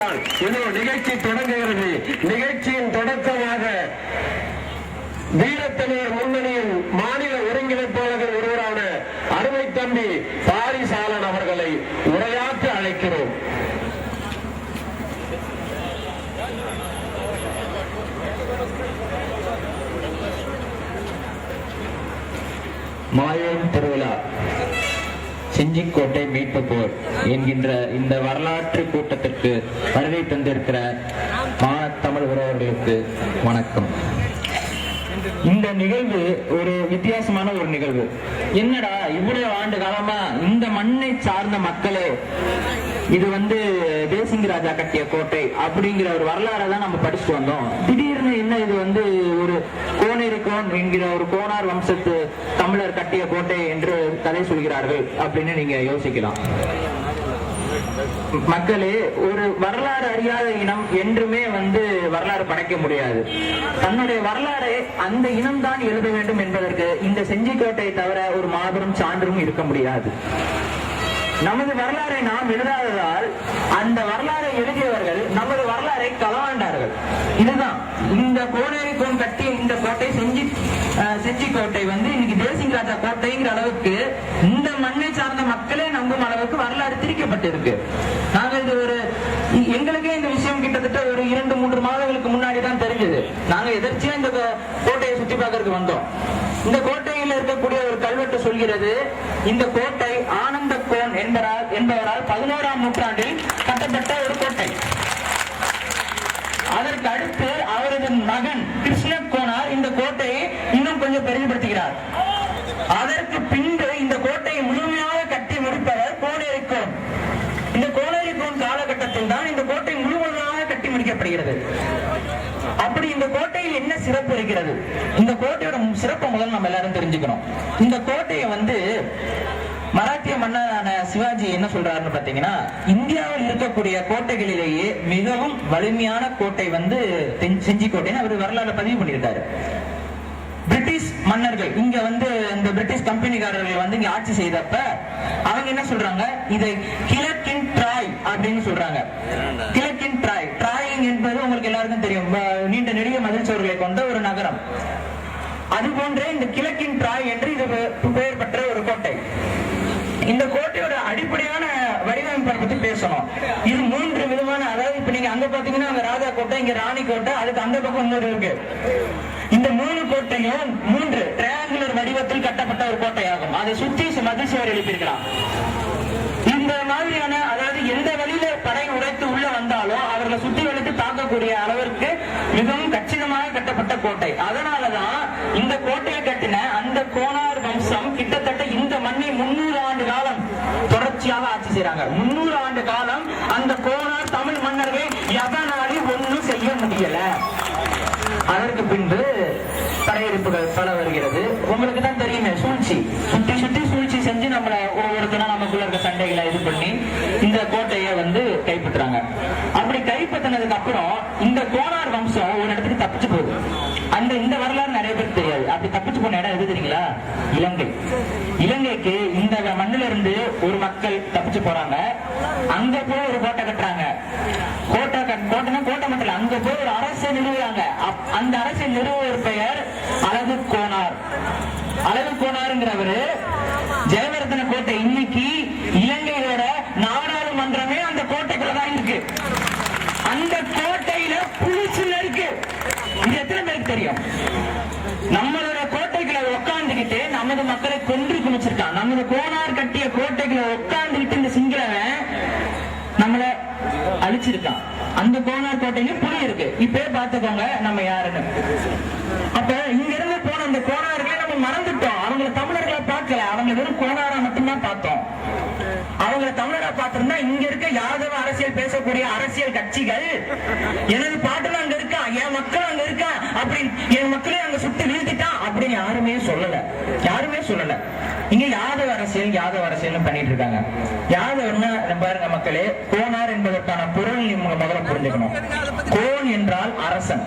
இதோ நிகழ்ச்சி தொடங்குகிறது. நிகழ்ச்சியின் தொடக்கமாக வீரத்தமிழர் முன்னணியின் மாநில ஒருங்கிணைப்பாளர்கள் ஒருவரான அருமை தம்பி பாரிசாலன் அவர்களை உரையாற்ற அழைக்கிறோம். மாயம் திருவிழா. செஞ்சிக்கோட்டை மீட்பு போர் என்கின்ற இந்த வரலாற்று கூட்டத்திற்கு வருகை தந்திருக்கிற மாணத்தமிழ் உறவர்களுக்கு வணக்கம். இந்த நிகழ்வு ஒரு வித்தியாசமான ஒரு நிகழ்வு. என்னடா இவ்வளவு ஆண்டு காலமா இந்த மண்ணை சார்ந்த மக்களே இது வந்து தேசிங்க ராஜா கட்டிய கோட்டை அப்படிங்கிற ஒரு வரலாறை தான் நம்ம படிச்சுட்டு வந்தோம். திடீர்னு என்ன இது வந்து ஒரு கோனேரிக்கோன் என்கிற ஒரு கோனார் வம்சத்து தமிழர் கட்டிய கோட்டை என்று கதை சொல்கிறார்கள் அப்படின்னு நீங்க யோசிக்கலாம். மக்களே ஒரு வரலாறு அறியாத இனம் என்றுமே வந்து வரலாறு படைக்க முடியாது. தன்னுடைய வரலாறை அந்த இனம்தான் எழுத வேண்டும் என்பதற்கு இந்த செஞ்சிக்கோட்டை தவிர ஒரு மாபெரும் சான்றும் இருக்க முடியாது. நமது வரலாறை நாம் எழுதாததால் அந்த வரலாறை எழுதியவர்கள் நமது வரலாறை களவாண்டார்கள். இதுதான். இந்த கோனேரிக்கோன் கட்டிய இந்த கோட்டை செஞ்சி செஞ்சி கோட்டை வந்து இன்னைக்கு தேசிங் ராஜா கோட்டைங்கிற அளவுக்கு இந்த மண்ணை சார்ந்த மக்களே நம்பும் அளவுக்கு வரலாறு திரிக்கப்பட்டிருக்கு. நாங்கள் இது ஒரு எங்களுக்கே இந்த விஷயம் கிட்டத்தட்ட ஒரு இரண்டு மூன்று மாதங்களுக்கு முன்னாடி தான் தெரிஞ்சது. நாங்க எதர்ச்சியா இந்த கோட்டையை சுத்தி பார்க்கறதுக்கு வந்தோம். இந்த கோட்டை கோட்டையில் இருக்கக்கூடிய ஒரு கல்வெட்டு சொல்கிறது. இந்த கோட்டை ஆனந்த கோன் என்பதால் என்பவரால் பதினோராம் நூற்றாண்டில் கட்டப்பட்ட ஒரு கோட்டை. அதற்கு அடுத்து அவரது மகன் கிருஷ்ண கோனார் இந்த கோட்டையை இன்னும் கொஞ்சம் பெரிதுபடுத்துகிறார். அதற்கு பின்பு இந்த கோட்டையை முழுமையாக கட்டி முடிப்பவர் கோனேரி கோன். இந்த கோனேரி கோன் காலகட்டத்தில் தான் இந்த கோட்டை முழுவதுமாக கட்டி முடிக்கப்படுகிறது. அப்படி இந்த கோட்டையில் என்ன சிறப்பு இருக்கிறது? இந்த கோட்டையோட சிறப்பு முதல்ல நம்ம எல்லாரும் தெரிஞ்சுக்கணும். இந்த கோட்டையை வந்து மராட்டிய மன்னரான சிவாஜி என்ன சொல்றாருன்னு பாத்தீங்கன்னா இந்தியாவில் இருக்கக்கூடிய கோட்டைகளிலேயே மிகவும் வலிமையான கோட்டை வந்து தென்- செஞ்சி கோட்டைன்னு அவர் வரலாறு பதிவு பண்ணியிருக்காரு. பிரிட்டிஷ் மன்னர்கள் இங்க வந்து இந்த பிரிட்டிஷ் கம்பெனிக்காரர்கள் வந்து இங்க ஆட்சி செய்தப்ப அவங்க என்ன சொல்றாங்க? இதை கிழக்கு ட்ராய் அப்படின்னு சொல்றாங்க. கிழக்கின் ட்ராய் ட்ராயிங் என்பது உங்களுக்கு எல்லாருக்கும் தெரியும். நீண்ட நெடிய மதில் சுவர்களை கொண்ட ஒரு நகரம். அது போன்றே இந்த கிழக்கின் ட்ராய் என்று இது பெயர் பெற்ற ஒரு கோட்டை. இந்த கோட்டையோட அடிப்படையான வடிவமைப்பை பத்தி பேசணும். இது மூன்று விதமான அதாவது இப்ப நீங்க அங்க பாத்தீங்கன்னா அங்க ராஜா கோட்டை இங்க ராணி கோட்டை அதுக்கு அந்த பக்கம் இன்னொரு இருக்கு. இந்த மூணு கோட்டையும் மூன்று ட்ரையாங்குலர் வடிவத்தில் கட்டப்பட்ட ஒரு கோட்டையாகும். அதை சுற்றி சு- மதில் சுவர் எழுப்பியிருக்கலாம் இந்த மாதிரியான அதாவது கட்டப்பட்ட கோட்டை. அதனாலதான் இந்த கோட்டையை கட்டின அந்த கோனார் வம்சம் கிட்டத்தட்ட இந்த மண்ணை முன்னூறு ஆண்டு காலம் தொடர்ச்சியாக ஆட்சி செய்யறாங்க முன்னூறு ஆண்டு காலம் அந்த கோனார் தமிழ் மன்னர்கள் எதனாலும் ஒண்ணும் செய்ய முடியல. அதற்கு பின்பு படையெடுப்புகள் பல வருகிறது. உங்களுக்கு தான் தெரியுமே சூழ்ச்சி. சுற்றி சுற்றி சூழ்ச்சி செஞ்சு நம்மள ஒவ்வொருத்தனா நமக்குள்ள இருக்க சண்டைகளை இது பண்ணி இந்த கோட்டையை வந்து கைப்பற்றுறாங்க. அப்படி கைப்பற்றினதுக்கு அப்புறம் இந்த கோனார் வம்சம் ஒரு இடத்துக்கு தப்பிச்சு போகுது. அந்த இந்த வரலாறு நிறைய பேருக்கு தெரியாது. அப்படி தப்பிச்சு போன இடம் எது தெரியுங்களா? இலங்கை. இலங்கைக்கு இந்த மண்ணில இருந்து ஒரு மக்கள் தப்பிச்சு போறாங்க. அங்க போய் ஒரு கோட்டை கட்டுறாங்க. கோட்டை கோட்டைனா கோட்டை மட்டும் அங்க போய் ஒரு அரசை நிறுவுறாங்க. அந்த அரசை நிறுவுவர் பெயர் அழகு கோனார். அழகு கோனாருங்கிறவரு ஜெயவர்தன கோட்டை இன்னைக்கு இலங்கையோட நாடாளுமன்றமே அந்த கோட்டைக்குள்ள தான் இருக்கு அந்த கோட்டையில புலிச்சுல இருக்கு இது எத்தனை பேருக்கு தெரியும் நம்மளோட கோட்டைகளை உட்கார்ந்துகிட்டு மக்களை கொன்று குமிச்சிருக்கான் நமது கோனார் கட்டிய கோட்டைகளை உட்கார்ந்துகிட்டு இந்த சிங்களவன் நம்மள அழிச்சிருக்கான். அந்த கோனார் கோட்டையிலும் புலி இருக்கு. இப்பயே பாத்துக்கோங்க நம்ம யாருன்னு. அப்ப இங்க இருந்து போன அந்த கோனார்களை நம்ம மறந்துட்டோம். அவங்கள தமிழர்களை பார்க்கல. அவங்க வெறும் கோனாரா மட்டும்தான் பார்த்தோம். அவங்கள தமிழரா பார்த்திருந்தா இங்க இருக்க யாதவ அரசியல் பேசக்கூடிய அரசியல் கட்சிகள் எனது பாட்டுல அங்க இருக்க என் மக்கள் அங்க இருக்கா? அப்படின்னு என் மக்களே அங்க சுத்தி வீழ்த்திட்டான் அப்படின்னு யாருமே சொல்லல. யாருமே சொல்லல. இங்க யாதவ அரசியல் யாதவ அரசியல் பண்ணிட்டு இருக்காங்க. யாதவர்னா பாருங்க மக்களே? கோனார் என்பதற்கான பொருள் நீங்க முதல்ல புரிஞ்சுக்கணும். கோன் என்றால் அரசன்.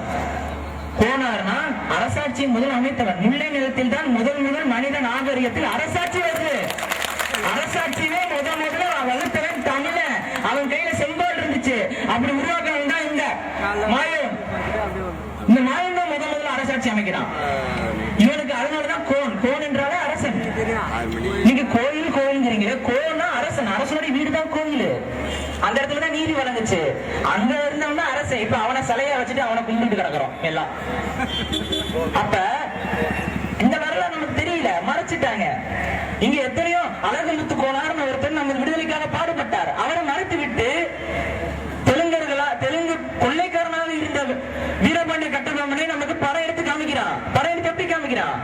கோனார்னா அரசாட்சி முதல் அமைத்தவன். முல்லை நிலத்தில் தான் முதல் முதல் மனித நாகரிகத்தில் அரசாட்சி வருது. அரசாட்சியே முதல் முதல்ல வகுத்தவன் தமிழ அவன் கையில செங்கோல் இருந்துச்சு. அப்படி உருவாக்கணும் தான் இந்த மாய ஆட்சி அமைக்கிறான். இவனுக்கு அதனாலதான் கோன். கோன் என்றாலே அரசன். நீங்க கோயில் கோயில்ங்கிறீங்க கோன்னா அரசன். அரசனுடைய வீடு தான் கோயில். அந்த இடத்துல தான் நீதி வழங்குச்சு. அங்க இருந்தவன் அரசன் இப்ப அவனை சிலைய வச்சுட்டு அவனை கும்பிட்டு கிடக்குறோம் எல்லாம். அப்ப இந்த வரலாறு நமக்கு தெரியல. மறைச்சிட்டாங்க. இங்க எத்தனையோ அழகு முத்து கோனார்னு ஒருத்தர் நம்ம விடுதலைக்காக பாடுபட்டார். அவரை மறைத்து விட்டு தெலுங்கர்களா தெலுங்கு கொள்ளைக்காரனாக இருந்த வீரபாண்டிய கட்டபொம்மனை நமக்கு படம் எடுத்து காமிக்கிறான் படம் எடுத்து எப்படி காமிக்கிறான்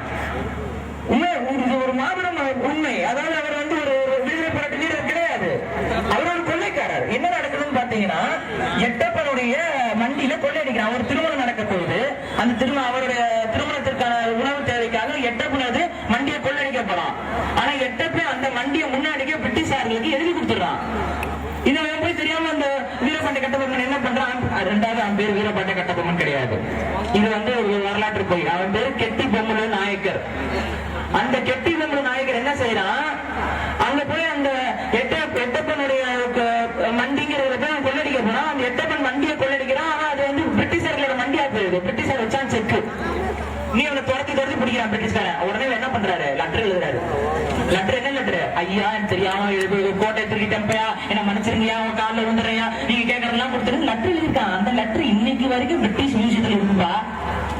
உண்மை இது ஒரு மாபெரும் உண்மை. அதாவது அவர் வந்து ஒரு விடுதலை போராட்ட வீரர் கிடையாது. அவர் ஒரு கொள்ளைக்காரர். என்ன நடக்குதுன்னு பாத்தீங்கன்னா எட்டப்பனுடைய மண்டியில கொள்ளையடிக்கிறார் அவர் திருமணம் நடக்க போகுது. அந்த திருமணம் அவருடைய திருமணத்திற்கான உணவு தேவைக்காக எட்டப்பனது மண்டியை கொள்ளையடிக்க போறான். ஆனா எட்டப்ப அந்த மண்டியை முன்னாடியே பிரிட்டிஷார்களுக்கு எழுதி கொடுத்துடுறான். இது அவன் போய் தெரியாம அந்த வீரபாண்டிய கட்டபொம்மன் என்ன பண்றான்? ரெண்டாவது அவன் பேர் வீரபாண்டிய கட்டபொம்மன் கிடையாது. இது வந்து ஒரு வரலாற்று போய். அவன் பேர் கெட்டி பொம்மலு நாயக்கர். அந்த கெட்டி செய்யறான். அங்க போய் அந்த எட்ட எட்டப்பனுடைய க- மண்டிங்கிறத போய் கொள்ளடிக்க போறான். அந்த எட்டப்பன் மண்டியை கொள்ளடிக்கிறான். ஆனா அது வந்து பிரிட்டிஷர்களோட மண்டியா போயிருது பிரிட்டிஷர் வச்சான் செக்கு நீ அவனை துரத்தி துரத்தி பிடிக்கிறான் பிரிட்டிஷ்காரன். உடனே என்ன பண்றாரு? லெட்டர் எழுதுறாரு. லெட்டர் என்ன லெட்டர் ஐயா எனக்கு தெரியாம கோட்டை திருக்கிட்டப்பையா என்ன மன்னிச்சிருங்கயா உன் காலில் விழுந்துறையா நீங்க கேட்கறதெல்லாம் கொடுத்துரு லெட்டர் எழுதிருக்கான் அந்த லெட்டர் இன்னைக்கு வரைக்கும் பிரிட்டிஷ் மியூசியத்துல இருக்குப்பா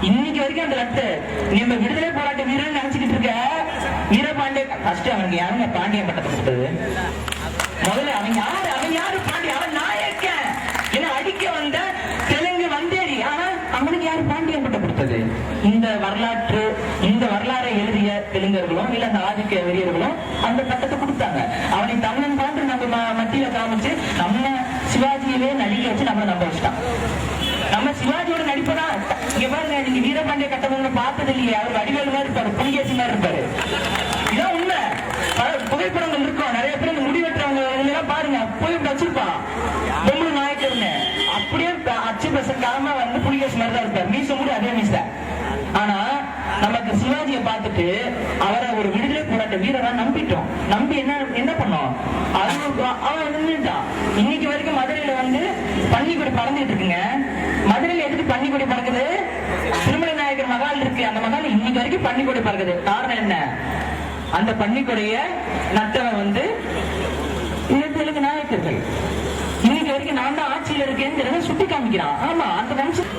இன்னைக்கு வரைக்கும் அந்த லெட்டர் நீ நம்ம விடுதலை போராட்ட வீரன் நினைச்சுக்கிட்டு இருக்க. வீரபாண்டிய ஃபர்ஸ்ட் அவனுக்கு யாருங்க? பாண்டியன் பட்டத்தை கொடுத்தது? முதல்ல அவன் யாரு? அவன் யாரு பாண்டியன் அவன் நாயக்கன். என்ன அடிக்க வந்த தெலுங்கு வந்தேரி. ஆனா அவனுக்கு யாரு பாண்டியன் பட்டம் கொடுத்தது? இந்த வரலாற்று இந்த வரலாறை எழுதிய தெலுங்கர்களும் இல்ல அந்த ஆதிக்க வெறியர்களும் அந்த பட்டத்தை கொடுத்தாங்க. அவனை தமிழன் பாண்டு நம்ம மத்தியில காமிச்சு நம்ம சிவாஜியவே நடிக்க வச்சு நம்மளை நம்ப வச்சுட்டான். நம்ம சிவாஜியோட நடிப்பதான் இங்க பாருங்க நீங்க வீரபாண்டிய கட்டபொம்மனை பார்த்தது இல்லையே அவர் வடிவேல் மாதிரி இருப்பாரு புலிகேசி மாதிரி இருப்பாரு. இதான் உண்மை. பல புகைப்படங்கள் இருக்கும். நிறைய பேர் இந்த முடி வெட்டுறவங்க பாருங்க புகைப்படம் வச்சிருப்பான் பொம்பளை நாயக்கர்னு. அப்படியே ப- அச்சு பசங்காம வந்து புலிகேசி மாதிரி தான் இருப்பார். மீச முடி அதே மீச. ஆனா நமக்கு சிவாஜியை பார்த்துட்டு அவரை ஒரு விடுதலை போராட்ட வீரரா நம்பிட்டோம். நம்பி என்ன என்ன பண்ணோம்? அவன் அவன் நின்றுட்டான் இன்னைக்கு வரைக்கும் மதுரையில வந்து பன்னிக்குடி பறந்துட்டு இருக்குங்க. மதுரையில எதுக்கு பன்னிக்குடி பறக்குது? இருக்கு. அந்த மகால் இன்னைக்கு வரைக்கும் பண்ணிக்கொடை பறக்குது. காரணம் என்ன? அந்த பண்ணிக்கொடைய நட்டவன் வந்து இந்த தெலுங்கு நாயக்கர்கள். இன்னைக்கு வரைக்கும் நான் தான் ஆட்சியில இருக்கேங்கிறத சுட்டி காமிக்கிறான் ஆமா அந்த வம்சம்